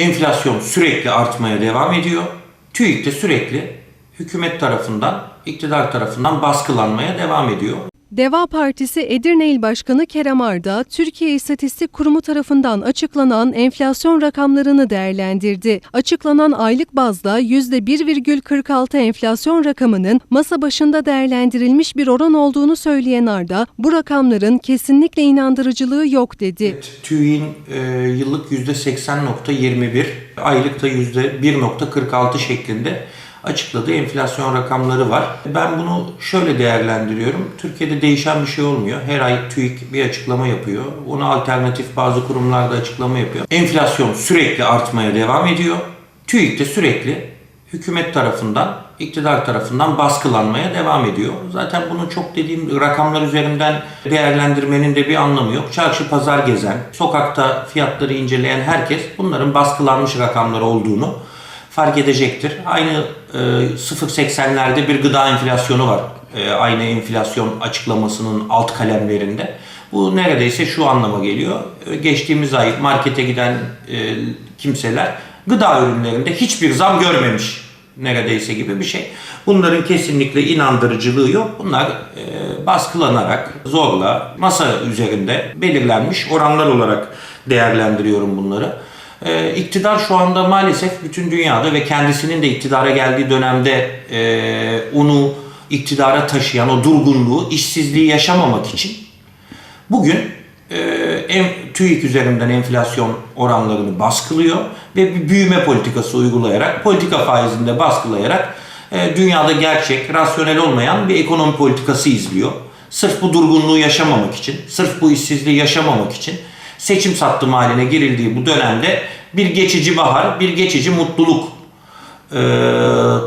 Enflasyon sürekli artmaya devam ediyor. TÜİK de sürekli hükümet tarafından, iktidar tarafından baskılanmaya devam ediyor. Deva Partisi Edirne İl Başkanı Kerem Arda, Türkiye İstatistik Kurumu tarafından açıklanan enflasyon rakamlarını değerlendirdi. Açıklanan aylık bazda %1,46 enflasyon rakamının masa başında değerlendirilmiş bir oran olduğunu söyleyen Arda, bu rakamların kesinlikle inandırıcılığı yok dedi. TÜİK'in e, yıllık %80.21, aylıkta %1.46 şeklinde açıkladığı enflasyon rakamları var. Ben bunu şöyle değerlendiriyorum. Türkiye'de değişen bir şey olmuyor. Her ay TÜİK bir açıklama yapıyor. Ona alternatif bazı kurumlar da açıklama yapıyor. Enflasyon sürekli artmaya devam ediyor. TÜİK de sürekli hükümet tarafından, iktidar tarafından baskılanmaya devam ediyor. Zaten bunu çok dediğim rakamlar üzerinden değerlendirmenin de bir anlamı yok. Çarşı pazar gezen, sokakta fiyatları inceleyen herkes bunların baskılanmış rakamlar olduğunu fark edecektir. Aynı e, 0.80'lerde bir gıda enflasyonu var. E, aynı enflasyon açıklamasının alt kalemlerinde. Bu neredeyse şu anlama geliyor. E, geçtiğimiz ay markete giden e, kimseler gıda ürünlerinde hiçbir zam görmemiş neredeyse gibi bir şey. Bunların kesinlikle inandırıcılığı yok. Bunlar e, baskılanarak zorla masa üzerinde belirlenmiş oranlar olarak değerlendiriyorum bunları. E, iktidar şu anda maalesef bütün dünyada ve kendisinin de iktidara geldiği dönemde e, onu iktidara taşıyan o durgunluğu, işsizliği yaşamamak için bugün e, en, TÜİK üzerinden enflasyon oranlarını baskılıyor ve bir büyüme politikası uygulayarak, politika faizinde baskılayarak e, dünyada gerçek, rasyonel olmayan bir ekonomi politikası izliyor. Sırf bu durgunluğu yaşamamak için, sırf bu işsizliği yaşamamak için seçim sattım haline girildiği bu dönemde bir geçici bahar, bir geçici mutluluk e,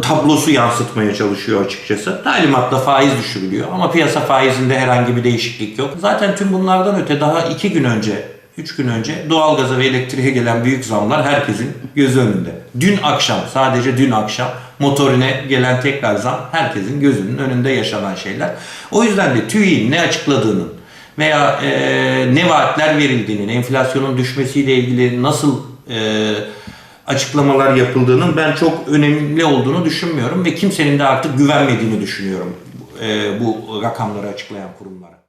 tablosu yansıtmaya çalışıyor açıkçası. Talimatla faiz düşürülüyor ama piyasa faizinde herhangi bir değişiklik yok. Zaten tüm bunlardan öte daha iki gün önce, üç gün önce doğalgaza ve elektriğe gelen büyük zamlar herkesin gözü önünde. Dün akşam, sadece dün akşam motorine gelen tekrar zam herkesin gözünün önünde yaşanan şeyler. O yüzden de TÜİ'nin ne açıkladığının veya e, ne vaatler verildiğinin, enflasyonun düşmesiyle ilgili nasıl e, açıklamalar yapıldığının ben çok önemli olduğunu düşünmüyorum ve kimsenin de artık güvenmediğini düşünüyorum e, bu rakamları açıklayan kurumlara.